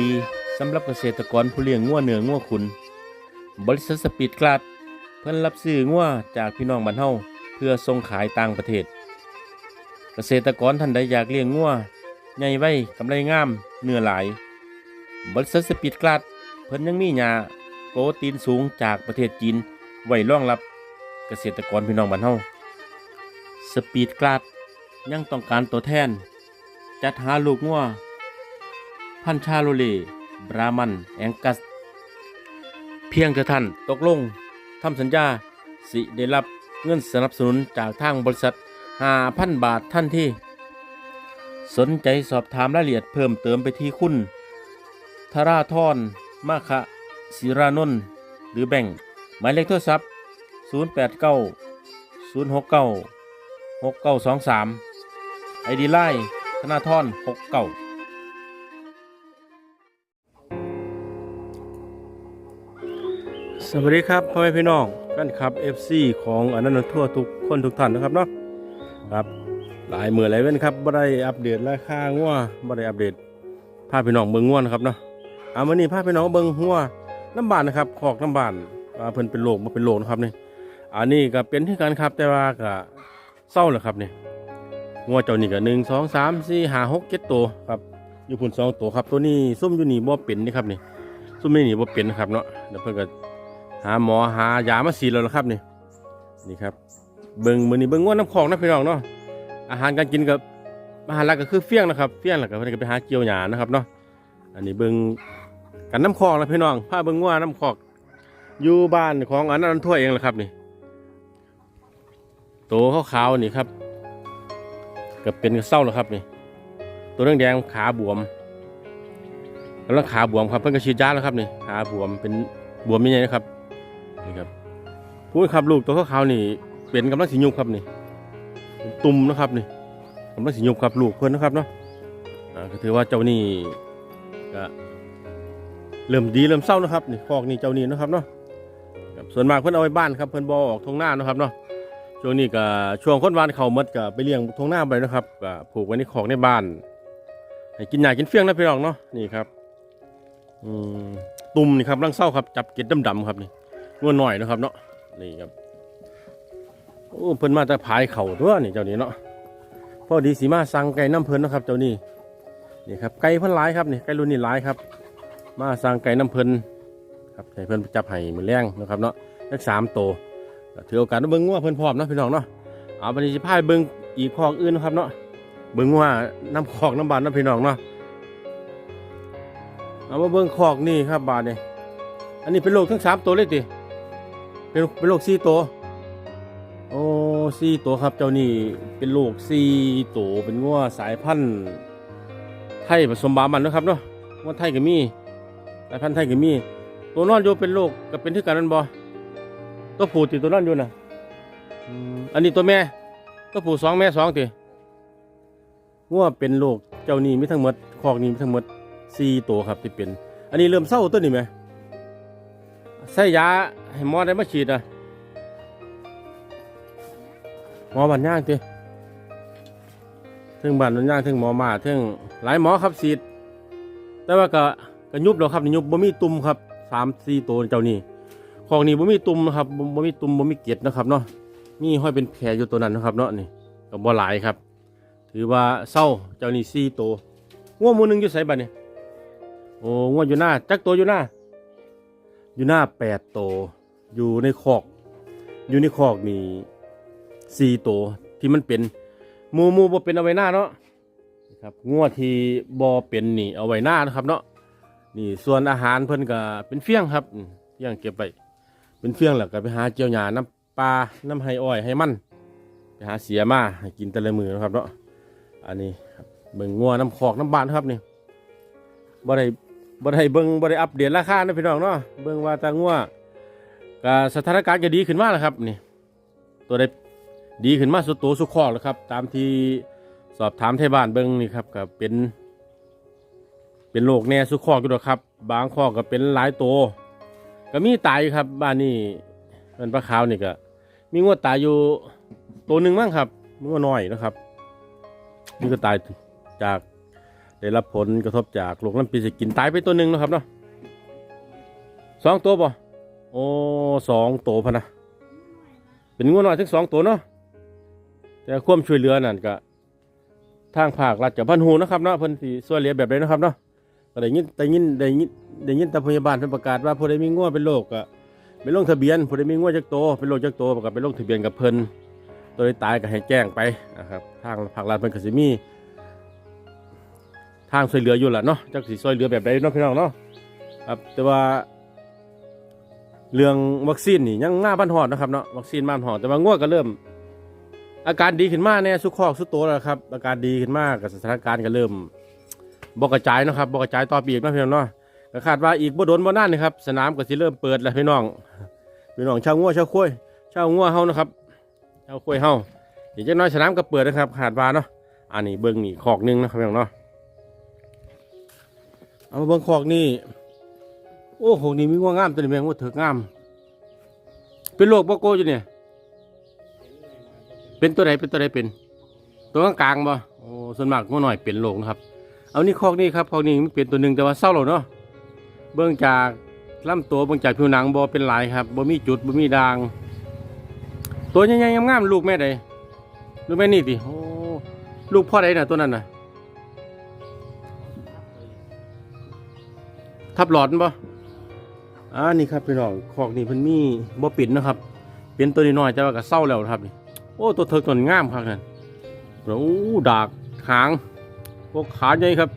ดีสำหรับเกษตรกรผู้เลี้ยงงัวเหนืองัวขุน บริษัทสปีดกลาดเพิ่นรับซื้องัวจากพี่น้องบ้านเฮาเพื่อส่งขายต่างประเทศ เกษตรกรท่านใดอยากเลี้ยงงัวใหญ่ไว้กำไรงามเนื้อหลาย บริษัทสปีดกลาดเพิ่นยังมีหญ้าโปรตีนสูงจากประเทศจีนไว้รองรับเกษตรกรพี่น้องบ้านเฮาสปีดกลาดยังต้องการตัวแทนจัดหาลูกงัว พันชาโลเล บรามัน แองกัส เพียงแต่ท่านตกลงทำสัญญา สิได้รับเงินสนับสนุนจากทางบริษัท 5,000 บาททันที่ สนใจสอบถามรายละเอียดเพิ่มเติมไปที่คุณธราธรมาคะศิรานนท์หรือแบ่ง หมายเลขโทรศัพท์ 089 069 6923 ไอดีไลน์ธนาธร69 สวัสดีครับพ่อแม่พี่น้องแฟนคลับ FC ของอนันต์ทั่วทุกคนทุกท่านนะครับเนาะครับหลายมือหลายเว้นครับบ่ได้อัปเดตราคางัวบ่ได้อัปเดตภาพพี่น้องเบิ่งงัวนะครับเนาะเอามื้อนี้ภาพพี่น้องเบิ่งงัวน้ำบานนะครับขอกน้ำบานว่าเพิ่นเป็นโรคบ่เป็นโรคนะครับนี่อันนี้ก็เป็นที่กันครับแต่ว่าก็เศร้าแหละครับนี่งัวเจ้านี่ก็หนึ่งสองสามสี่ห้าหกเจ็ดตัวครับอยู่พุ่นสองตัวครับตัวนี้ซุ่มอยู่นี่บ่เป็นนี่ครับนี่ซุ่มนี่นี่บ่เป็นนะครับเนาะเดี๋ยวเพิ่นก็ หาหมอหายามาสีแล้วนะครับนี่นี่ครับเบิ่งมือนี้เบิ่งว่าน้ำของนะพี่น้องเนาะอาหารการกินกับอาหารหลักก็คือเฟี้ยงนะครับเฟี้ยงแล้วก็เพิ่นก็ไปหาเกี่ยวหญ้านะครับเนาะอันนี้เบิ่งกันน้ำคลองนะพี่น้องพาเบิ่งว่าน้ำคลอกอยู่บ้านของอันนั้นทั่วเองแหละครับนี่โตขาวๆนี่ครับก็เป็นเศร้าแล้วครับนี่ตัวแดงๆขาบวมกำลังขาบวมครับเพิ่นก็ฉีดยาแล้วครับนี่ขาบวมเป็นบวมยังไงนะครับ นี่ครับพูดครับลูกตัวขาวๆนี่ เป็นกำลังสียุบครับนี่ ตุ่มนะครับนี่กำลังสียุบครับลูกเพื่อนนะครับเนาะอ่าก็ถือว่าเจ้านี่ก็เริ่มดีเริ่มเศร้านะครับนี่ฟอกนี่เจ้านี่นะครับเนาะครับส่วนมากเพื่อนเอาไว้บ้านครับเพื่อนบอออกทงหน้านะครับเนาะช่วงนี้ก็ช่วงคนวานเขามดก็ไปเลี้ยงทงหน้าไปนะครับก็ผูกไว้ในของในบ้านให้กินหญ้ากินเฟี้ยงนะพี่น้องเนาะนี่ครับ อืมตุ่มนี่ครับรังเศร้าครับจับเกล็ดดำๆครับนี่ งวหน่อยนะครับเนาะนี่ครับโอ้เพิ่นมาแต่พายเข่าตัวนี่เจ้านี้เนาะพอดีสีมาสั่งไก่น้ำเพิ่นนะครับเจ้านี่นี่ครับไก่เพิ่นหลายครับนี่ไก่รุ่นนี้หลายครับ มาสั่งไก่น้ำเพิ่นครับให้เพิ่นจับให้มือแรงนะครับเนาะเลขสามโตวถือโอกาสเบิ่งงัวเพิ่นพร้อมเนาะพี่น้องเนาะเอาไปสิพายเบิ่งอีกคอกอื่นนะครับเนาะเบิ่งว่าน้ำคอกน้ำบานเนาะพี่น้องเนาะเอามาเบิ่งคอกนี่ครับบาทเนี่ยอันนี้เป็นโรคทั้งสามตัวเลยติ เป็นเป็นโรคสี่ตัวโอ้สี่ตัวครับ เจ้านี่เป็นโรคสี่ตัวเป็นงัวสายพันธุ์ไทยผสมบามันนะครับเนาะงัวไทยก็มีสายพันธุ์ไทยก็มี ตัวนอนอยู่เป็นโรคก็เป็นที่กันนั่นบ่ตัวผู้ติดตัวนอนอยู่นะอันนี้ตัวแม่ตัวผู้สองแม่สองติงัวเป็นโรคเจ้านี่มีทั้งหมดคอกนี้มีทั้งหมดสี่ตัวครับที่เป็น อันนี้เริ่มเศร้าตัวนี้ไหม ใส่ยาให้หมอได้มาฉีดอะหมอบันย่างทีถึงบันบันย่างถึงหมอมาถึงหลายหมอครับฉีด แต่ว่าก็ก็ยุบแล้วครับยุบบ่มีตุ่มครับสามสี่ตัวเจ้านี่ของนี่บ่มีตุ่มนะครับบ่บ่มีตุ่มบ่มีเกล็ดนะครับเนาะมีห้อยเป็นแผลอยู่ตัวนั้นนะครับเนาะนี่ก็บ่หลายครับ ถือว่าเศร้าเจ้านี่สี่ตัวง่วงหมูหนึ่งอยู่ไสบัดนี่โอ้งวดอยู่หน้าจักตัวอยู่หน้า อยู่หน้าแปดตัวอยู่ในคอก อยู่ในคอกนี่สี่ตัวที่มันเป็นหมูหมูบ่เป็นเอาไว้หน้าเนาะนะครับงวดที่บ่เป็นนี่เอาไว้หน้านะครับ เนาะนี่ส่วนอาหารเพิ่นก็เป็นเฟี้ยงครับเฟี้ยงเก็บไว้เป็นเฟี้ยงแล้วก็ไปหาเจียวหญ้าน้ำปลาน้ำไห้อ้อยให้มันไปหาเสียมาให้กินแต่ละมือนะครับเนาะอันนี้เบิ่งงัวน้ำคอกน้ำบานครับนี่บ่ได้ บ่ได้เบิ่งบ่ได้อัปเดตราคานะพี่น้องเนาะเบิ่งว่าตางัวก็สถานการณ์ก็ดีขึ้นมากแล้วครับนี่ตัวได้ดีขึ้นมากสุดโตสุดคอกแล้วครับ ตามที่สอบถามไทยบ้านเบิ่งนี่ครับก็เป็น เป็นโรคแน่สุดคอกอยู่ดอกครับ บางคอก็เป็นหลายตัวก็มีตายครับบ้านนี้เป็นปลาขาวนี่ก็มีงวดตายอยู่ตัวหนึ่งมั้งครับงวดน้อยนะครับนี่ก็ตายจาก ได้รับผลกระทบจากโรคลำปีสกินตายไปตัวหนึ่งนะครับเนาะสองตัวป่ะโอ้สองตัวพะนะเป็นงูน้อยถึงสองตัวเนาะแต่ควมช่วยเหลือนั่นก็ทางภาครัฐกับพันหูนะครับเนาะเพิ่นสิช่วยเหลือแบบใดนะครับเนาะก็ได้ยินได้ยินได้ยินได้ยินแต่พยาบาลเพิ่นประกาศว่าผู้ใดมีงูเป็นโรคก็ไปลงทะเบียนผู้ใดมีงูจักโตเป็นโรคจักโตวก็ไปลงทะเบียนกับเพิ่นตัวที่ตายก็ให้แจ้งไปนะครับทางภาครัฐเพิ่นก็สิมี ทางช่วยเหลืออยู่แหละเนาะจักสิช่วยเหลือแบบใดเนาะพี่น้องเนาะครับแต่ว่า เรื่องวัคซีนนี่ยังหน้าบ้านหอดนะครับเนาะวัคซีนบ้านหอดแต่ว่าง่วก็เริ่ม อาการดีขึ้นมากเนี่ยสุขคอกสุดโตแล้วครับ อาการดีขึ้นมากกับสถานการณ์ก็เริ่มบกกระจายนะครับบกกระจายต่อปีกนะพี่น้องเนาะก็คาดว่าอีกบ่โดนบ่นานนะครับ สนามก็สิเริ่มเปิดแล้วพี่น้องพี่น้องชาวงัวชาวคุ้ยชาวงัวเฮานะครับชาวคุ้ยเฮาอีกจักน้อยสนามก็เปิดนะครับ คาดว่าเนาะอันนี้เบิ่งนี่คอกหนึงนะครับพี่น้องเนาะ เอามาเบิ่งคอกนี่โอ้คอกนี่มีง่วงงามตัวนี้แมงว่าเถือกงาม เป็นโรคบ่โกอยู่เนี่ย เป็นตัวใดเป็นตัวใดเป็น ตัวกลางๆบ่โอ้ส่วนมากง่วงหน่อยเป็นโรคนะครับ เอานี่คอกนี่ครับคอกนี่มันเป็นตัวหนึ่งแต่ว่าเศร้าแล้วเนาะเบื้องจากลำตัวเบื้องจากผิวหนังบ่เป็นหลายครับบ่มีจุดบ่มีด่าง ตัวใหญ่ๆงามๆลูกแม่ใดลูกแม่นี่ติโอ้ลูกพ่อใดน่ะตัวนั้นน่ะ ทับหลอดบ่อ่านี่ครับพี่น้องคอกนี่เพิ่นมีบ่ปิดนะครับ เป็นตัวน้อยๆแต่ว่าก็เศร้าแล้วครับนี่โอ้ตัวเถิกตัวงามครับนั่นโอ้ดากหางพวกขาใหญ่ครับ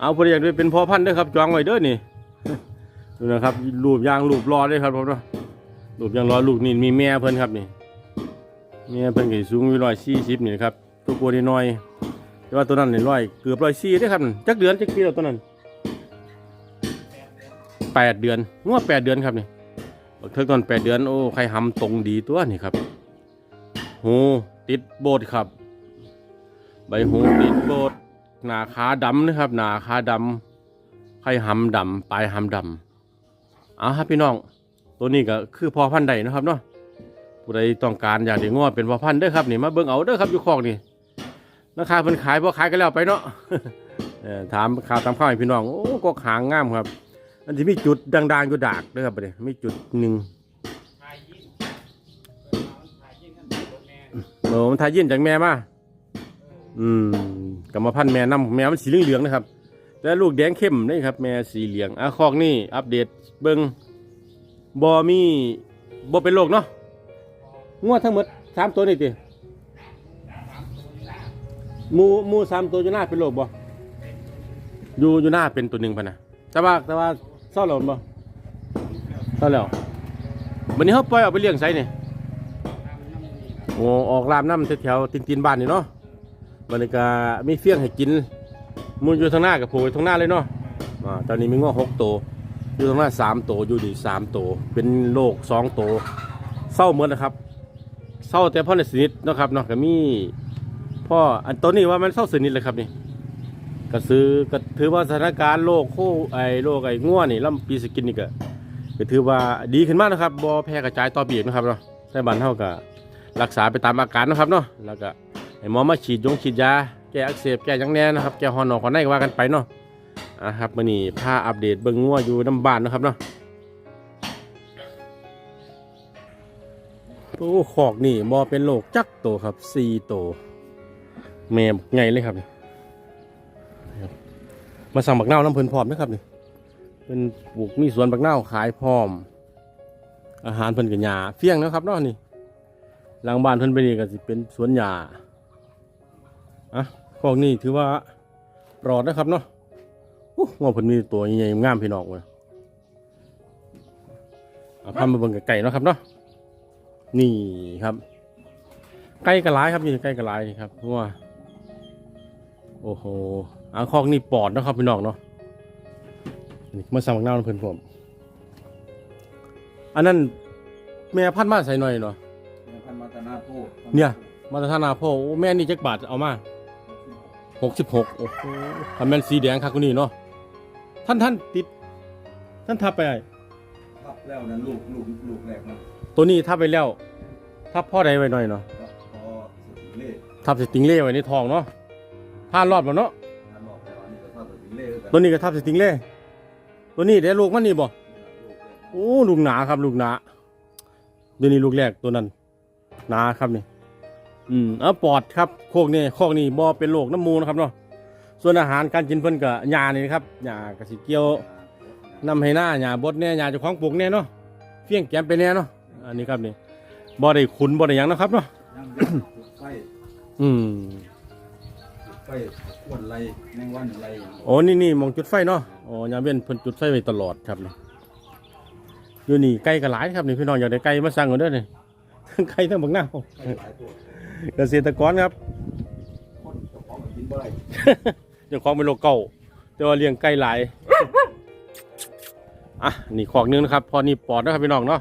เอาพอดีอยากได้เป็นพ่อพันธุ์ด้อครับจองไว้เด้อนี่ดูนะครับรูปยางรูปรอเลยครับผมเนาะรูปยางรอลูกนี่มีแม่เพิ่นครับนี่แม่เพิ่นก็สิสูงอยู่ร้อยสี่สิบนี่นะครับตัวตัวน้อยแต่ว่าตัวนั้นนี่ร้อยเกือบร้อยสี่ได้อครับจักเดือนจักปีแล้วตัวนั้น แปดเดือนงวดแปดเดือนครับนี่บักเทิกตอนแปดเดือนโอ้ใครหำตรงดีตัวนี่ครับหูติดโบดครับ ใบหูติดโบดหนาขาดำนะครับ หนาขาดำใครหำดำปลายหำดำเอาครับพี่น้อง ตัวนี้ก็คือพอพันธุ์ใดนะครับเนาะผู้ใดต้องการอยากได้งวดเป็นพอพันธุ์เด้อครับนี่มาเบิ่งเอาเด้อครับอยู่คอกนี่ราคาเพิ่นขายพอขายกันแล้วไปเนาะถามข่าวตามข้าวให้พี่น้องโอ้กกหางงามครับันที่มีจุดดังๆอยู่ดากด้วยครับประเดี๋ยวมีจุดหนึ่งโอ้มันทายยินจากแม่มาอืมกรรมพันธุ์แม่น้ำแม่มันสีเหลืองๆนะครับแต่ลูกแดงเข้มนี่ครับ แม่สีเหลืองอะคอกนี่อัปเดตเบิ้งบอมีบอเป็นโรคเนาะงวดทั้งหมดสามตัวนี่ติมูมูสามตัวอยู่หน้าเป็นโรคบ่อยู่อยู่หน้าเป็นตัวหนึ่งพะนะแต่ว่าแต่ว่า เศร้าแล้วบ่เศร้าแล้ววันนี้เขาปล่อยออกไปเลี้ยงไสนี่โอ้ออกลามน้ำแถวๆตีนๆบ้านนี่เนาะวันนี้ก็มีเฟี้ยงให้กินมูลอยู่ทางหน้ากับผูกไว้ทางหน้าเลยเนาะอ่าตอนนี้มีง้อหกตัวอยู่ทางหน้าสามตัวอยู่ดีสามตัวเป็นโรคสองตัวเศร้าเหมือนนะครับเศร้าแต่พ่อในสนิทนะครับเนาะก็มีพ่ออันตัวนี้ว่ามันเศร้าสนิทเลยครับนี่ ก็ซื้อก็ถือว่าสถานการณ์โรคโคไอโรคไอง่วนี่ลำปีสกินนี่ก็ก็ถือว่าดีขึ้นมากนะครับบอแพร่กระจายต่อปีกนะครับเนาะในบ้านเท่ากับรักษาไปตามอาการนะครับเนาะแล้วก็ให้หมอมาฉีดยงฉีดยาแก้อักเสบแก้ยังแน่นะครับแก้ฮอนอคอนไนก็ว่ากันไปเนาะอะครับมื่อนี้พาอัปเดตเบิ่งง่วอยู่น้ำบ้านนะครับเนาะโอ้ขอกนี่บอเป็นโรคจักโตครับสี่โตแม่ไงเลยครับนี่ มาสั่งบักเน่าน้ำเพลินพร้อมนะครับนี่เป็นปลูกมีสวนบักเน่าขายพร้อม อาหารเพิ่นกับหญ้าเฟี้ยงนะครับเนาะนี่หลังบ้านเพิ่นไปนี่ก็สิเป็นสวนหญ้าอะพวกนี้ถือว่าปลอดนะครับเนาะอู้งอเพิ่นมีตัวใหญ่ๆงามพี่น้องเลยเอาพามาเบิ่งไก่เนาะครับเนาะนี่ครับ ไก่กระไรครับนี่ไก่กระไรครับงัว โอ้โหอ่างคอกนี่ปอดนะครับพี่น้องเนาะนี่มาสั่งบักนาวน้ำเพิ่นผมอันนั้นแม่พันธุ์มาใส่หน่อยเนาะพันมาตนาโพเนี่ย มาตรฐานาพ่อโอ้แม่นี่จักบาทเอามาหกสิบหกโอ้โหทำแม่นสีแดงครับคนนี้เนาะท่านท่านติด ท่านทับไปไอ้ทับแล้วนั้นลูกลูกลูกแรกนะตัวนี้ทับไปแล้ว ทับพ่อใดไว้หน่อยเนาะก็พอสุดเล่ทับสติงเล่ไว้ในทองเนาะ ผ่านรอบแล้วเนาะทานบอกแล้วเล่กันตัวนี้ก็ทับสติงเล่ตัวนี้เดี๋ยวลูกมันนี่บ่ลูกแรกโอ้ลูกหนาครับ ลูกหนาตัวนี้ลูกแรกตัวนั้นหนาครับนี่ อืมเออปอดครับโคกนี่โคกนี่บ่เป็นโรคน้ำมูกนะครับเนาะส่วนอาหารการกินเพิ่นก็หญ้านี่นะครับหญ้ากะสิเกี่ยวนํให้หน้าหญ้าบดแน่หญ้าเจ้าของปลูกแน่เนาะเฟี้ยงแกมไปแน่เนาะอันนี้ครับนี่บ่ได้ขุนบ่ได้หยังนะครับเนาะยังยังจุดไฟอืมจุดไฟ ขวนไรแมงวันไรโอ้นี่นี่มองจุดไฟเนาะโอ้ยามเว้นเพิ่นจุดไฟไว้ตลอดครับนี่อยู่นี่ไก่ก็หลายครับนี่พี่น้องอยากได้ไก่มาสั่งกันด้อนี่ไก่ทั้งบักหน้าวไฟหลายตัวเกษตรกรครับเจ้าของก็กินบ่ได้เจ้าของเป็นโรคเก่าแต่ว่าเลี้ยงไก่หลายอะนี่ขอกหนึงนะครับ พอนี่ปอดนะครับพี่น้องเนาะ